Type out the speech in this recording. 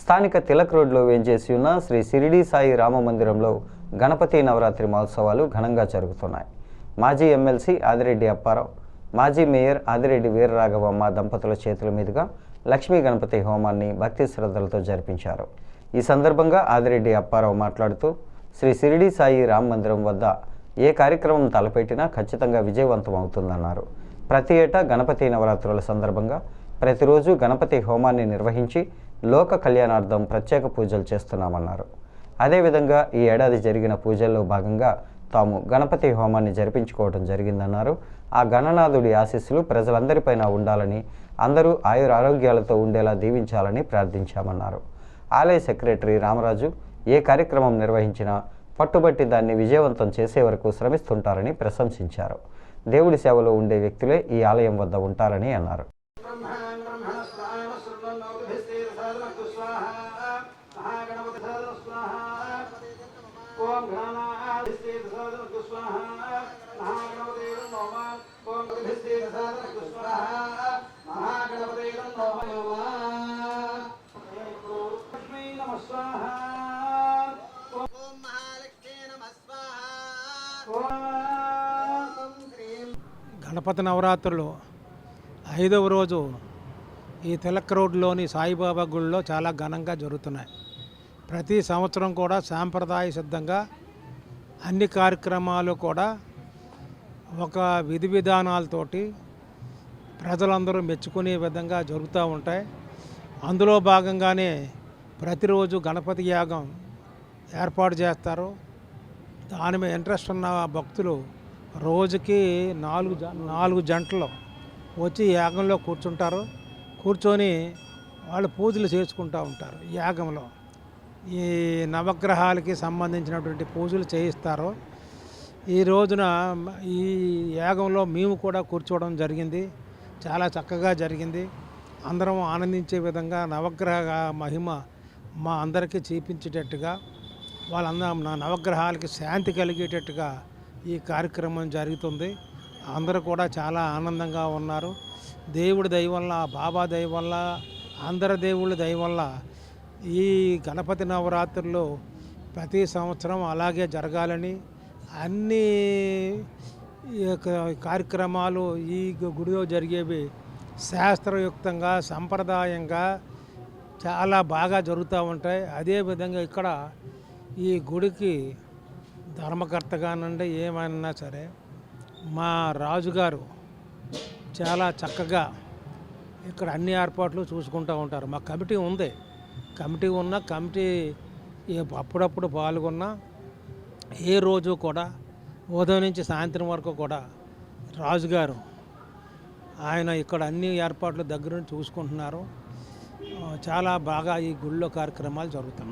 స్థానిక తిలక్ రోడ్లో వేంచేసి ఉన్న శ్రీ సిరిడి సాయి రామ మందిరంలో గణపతి నవరాత్రి మహోత్సవాలు ఘనంగా జరుగుతున్నాయి. మాజీ ఎమ్మెల్సీ ఆదిరెడ్డి అప్పారావు మాజీ మేయర్ ఆదిరెడ్డి వీరరాఘవమ్మ దంపతుల చేతుల మీదుగా లక్ష్మీ గణపతి హోమాన్ని భక్తి శ్రద్ధలతో జరిపించారు. ఈ సందర్భంగా ఆదిరెడ్డి అప్పారావు మాట్లాడుతూ శ్రీ సిరిడి సాయి రామ మందిరం వద్ద ఏ కార్యక్రమం తలపెట్టినా ఖచ్చితంగా విజయవంతం అవుతుందన్నారు. ప్రతి ఏటా గణపతి నవరాత్రుల సందర్భంగా ప్రతిరోజు గణపతి హోమాన్ని నిర్వహించి లోక కళ్యాణార్థం ప్రత్యేక పూజలు చేస్తున్నామన్నారు. అదేవిధంగా ఈ ఏడాది జరిగిన పూజల్లో భాగంగా తాము గణపతి హోమాన్ని జరిపించుకోవడం జరిగిందన్నారు. ఆ గణనాథుడి ఆశీస్సులు ప్రజలందరిపైన ఉండాలని అందరూ ఆయుర ఆరోగ్యాలతో ఉండేలా దీవించాలని ప్రార్థించామన్నారు. ఆలయ సెక్రటరీ రామరాజు ఏ కార్యక్రమం నిర్వహించినా పట్టుబట్టి దాన్ని విజయవంతం చేసే వరకు శ్రమిస్తుంటారని ప్రశంసించారు. దేవుడి సేవలో ఉండే వ్యక్తులే ఈ ఆలయం వద్ద ఉంటారని అన్నారు. ఓం గణానాధిస్తేరసాదనకు స్వాహా మహాగణపతేరం నోమ ఓం గణపతిస్తేరసాదనకు స్వాహా మహాగణపతేరం నోమ నోమ లక్ష్మీ నమ స్వాహా ఓం మహాలక్ష్మీ నమః స్వాహా ఓం హ్రీం గణపతి నవరాత్రులు ఐదవ రోజు ఈ తిలక్ రోడ్లోని సాయిబాబా గుడిలో చాలా ఘనంగా జరుగుతున్నాయి. ప్రతి సంవత్సరం కూడా సాంప్రదాయ సిద్ధంగా అన్ని కార్యక్రమాలు కూడా ఒక విధి విధానాలతోటి ప్రజలందరూ మెచ్చుకునే విధంగా జరుగుతూ ఉంటాయి. అందులో భాగంగానే ప్రతిరోజు గణపతి యాగం ఏర్పాటు చేస్తారు. దాని మీద ఇంట్రెస్ట్ ఉన్న భక్తులు రోజుకి నాలుగు జ నాలుగు జంటలు వచ్చి యాగంలో కూర్చుంటారు. కూర్చొని వాళ్ళు పూజలు చేసుకుంటూ ఉంటారు యాగంలో. ఈ నవగ్రహాలకి సంబంధించినటువంటి పూజలు చేయిస్తారు. ఈ రోజున ఈ యాగంలో మేము కూడా కూర్చోవడం జరిగింది. చాలా చక్కగా జరిగింది. అందరం ఆనందించే విధంగా నవగ్రహ మహిమ మా అందరికీ చూపించేటట్టుగా వాళ్ళందరం నా నవగ్రహాలకి శాంతి కలిగేటట్టుగా ఈ కార్యక్రమం జరుగుతుంది. అందరూ కూడా చాలా ఆనందంగా ఉన్నారు. దేవుడి దయ వల్ల బాబా దయ వల్ల అందరి దేవుళ్ళ దయ వల్ల ఈ గణపతి నవరాత్రుల్లో ప్రతి సంవత్సరం అలాగే జరగాలని అన్ని ఈ యొక్క కార్యక్రమాలు ఈ గుడిలో జరిగేవి శాస్త్రయుక్తంగా సంప్రదాయంగా చాలా బాగా జరుగుతూ ఉంటాయి. అదేవిధంగా ఇక్కడ ఈ గుడికి ధర్మకర్తగానండి ఏమైనా సరే మా రాజుగారు చాలా చక్కగా ఇక్కడ అన్ని ఏర్పాట్లు చూసుకుంటూ ఉంటారు. మా కమిటీ ఉంది. కమిటీ ఉన్న కమిటీ అప్పుడప్పుడు పాల్గొన్నా ఏ రోజు కూడా ఉదయం నుంచి సాయంత్రం వరకు కూడా రాజుగారు ఆయన ఇక్కడ అన్ని ఏర్పాట్లు దగ్గర నుండి చూసుకుంటున్నారు. చాలా బాగా ఈ గుళ్ళో కార్యక్రమాలు జరుగుతున్నాయి.